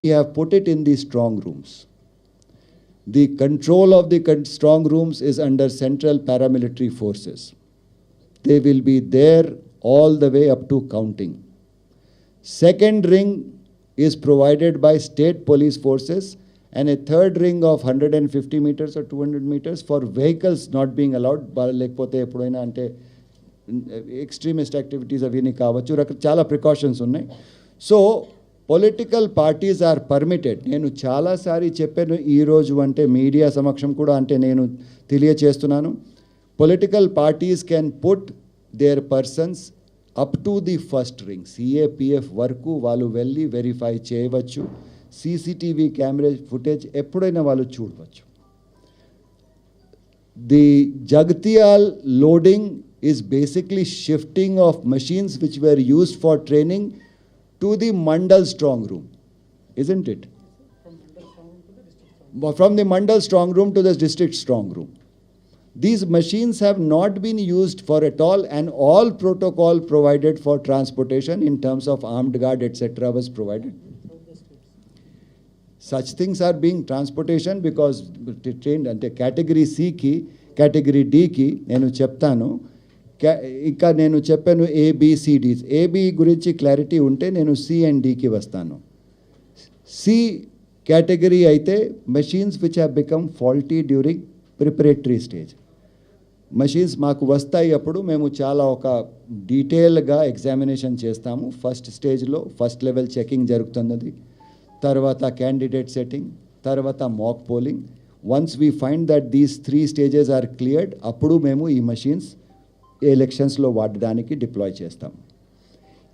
we have put it in the strong rooms. The control of the con- strong rooms is under central paramilitary forces. They will be there all the way up to counting. Second ring is provided by state police forces and a third ring of 150 meters or 200 meters for vehicles not being allowed బా- లేకపోతే ఎప్పుడైనా అంటే extremist activities అవన్నీ కావచ్చు రక చాలా precautions ఉన్నాయి so political parties are permitted నేను చాలాసారి చెప్పాను ఈరోజు అంటే మీడియా సమక్షం కూడా అంటే నేను తెలియచేస్తున్నాను. Political parties can put their persons up to the first ring CAPF వరకు వాళ్ళు వెళ్ళి వెరిఫై చేయవచ్చు. సీసీటీవీ కెమెరా ఫుటేజ్ ఎప్పుడైనా వాళ్ళు చూడవచ్చు. The Jagtial loading is basically shifting of machines which were used for training to the Mandal strong room, isn't it? But From the Mandal strong room to the district strong room. These machines have not been used for at all, and all protocol provided for transportation in terms of armed guard, etc., was provided. such things are being transportation because trained అంటే category సికి category డికి నేను చెప్తాను కా- ఇంకా నేను చెప్పాను A B C D AB గురించి clarity ఉంటే నేను సి అండ్ డికి వస్తాను. సి కేటగిరీ అయితే machines which have become faulty during preparatory stage machines మాకు వస్తాయి అప్పుడు మేము చాలా ఒక డీటెయిల్గా ఎగ్జామినేషన్ చేస్తాము. ఫస్ట్ స్టేజ్లో ఫస్ట్ లెవెల్ చెకింగ్ జరుగుతున్నది. తర్వాత క్యాండిడేట్ సెట్టింగ్ తర్వాత mock polling once we find that these three stages are cleared అప్పుడు మేము ఈ మషీన్స్ ఎలక్షన్స్లో వాడడానికి డిప్లాయ్ చేస్తాం.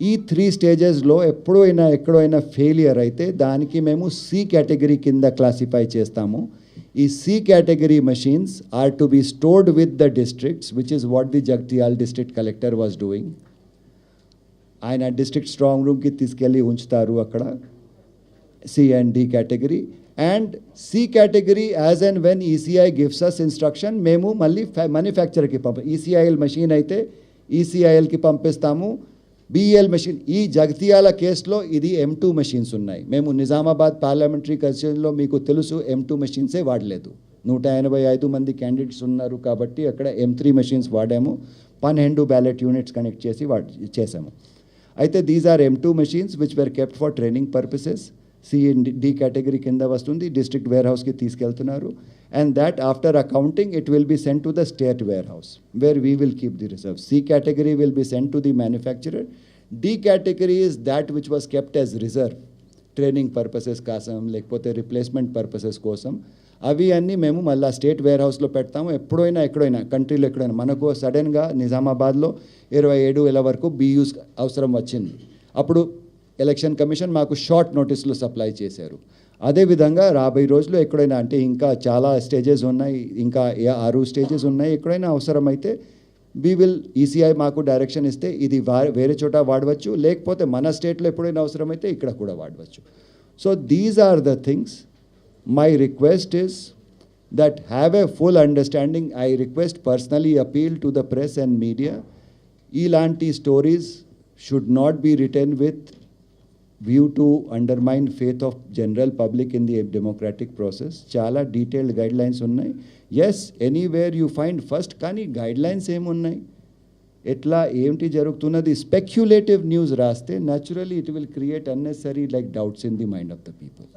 ఈ త్రీ స్టేజెస్లో ఎప్పుడైనా ఎక్కడైనా ఫెయిలియర్ అయితే దానికి మేము సి కేటగిరీ కింద క్లాసిఫై చేస్తాము. ఈ C category machines are to be stored with the districts which is what the Jagtial district collector was doing ఆయన డిస్ట్రిక్ట్ స్ట్రాంగ్ రూమ్కి తీసుకెళ్ళి ఉంచుతారు అక్కడ. C and D category and C category as and when ECI gives us instruction మేము మళ్ళీ మ్యానుఫ్యాక్చర్కి పంప ECIL machine అయితే ఈసీఐఎల్కి పంపిస్తాము. బిఈఎల్ మెషిన్ ఈ జగతియాల కేసులో ఇది ఎం టూ మెషిన్స్ ఉన్నాయి. మేము నిజామాబాద్ పార్లమెంటరీ కన్స్టిట్యూన్లో మీకు తెలుసు ఎం టూ మెషిన్సే వాడలేదు. నూట ఎనభై ఐదు మంది క్యాండిడేట్స్ ఉన్నారు కాబట్టి అక్కడ ఎం త్రీ మెషిన్స్ వాడాము. పన్నెండు బ్యాలెట్ యూనిట్స్ కనెక్ట్ చేసి వాడ్ చేసాము. అయితే these are M two machines which were kept for training purposes C D category కింద వస్తుంది డిస్ట్రిక్ట్ వేర్ హౌస్కి తీసుకెళ్తున్నారు. And that after accounting it will be send to the state warehouse where we will keep the reserve C category will be send to the manufacturer D category is that which was kept as reserve training purposes కోసం లేకపోతే replacement purposes కోసం. అవి అన్నీ మేము మళ్ళీ state where హౌస్లో పెడతాము. ఎప్పుడైనా ఎక్కడైనా కంట్రీలో ఎక్కడైనా. మనకు సడన్గా నిజామాబాద్లో ఇరవై ఏడు వేల వరకు బీయూస్ అవసరం వచ్చింది. అప్పుడు ఎలక్షన్ కమిషన్ మాకు షార్ట్ నోటీసులు సప్లై చేశారు. అదేవిధంగా రాబోయే రోజుల్లో ఎక్కడైనా అంటే ఇంకా చాలా స్టేజెస్ ఉన్నాయి ఇంకా ఆరు స్టేజెస్ ఉన్నాయి ఎక్కడైనా అవసరమైతే వీ విల్ ఈసీఐ మాకు డైరెక్షన్ ఇస్తే ఇది వా- వేరే చోట వాడవచ్చు లేకపోతే మన స్టేట్లో ఎప్పుడైనా అవసరమైతే ఇక్కడ కూడా వాడవచ్చు. So these are the things my request is that have a full understanding I request personally appeal to the press and media ఇలాంటి stories should not be written with view to undermine faith of general public in the democratic process. చాలా detailed guide lines ఉన్నాయి as anywhere you find first కానీ guide lines ఏమున్నాయి ఎట్లా ఏంటి జరుగుతున్నది speculative news రాస్తే naturally it will create unnecessary like doubts in the mind of the people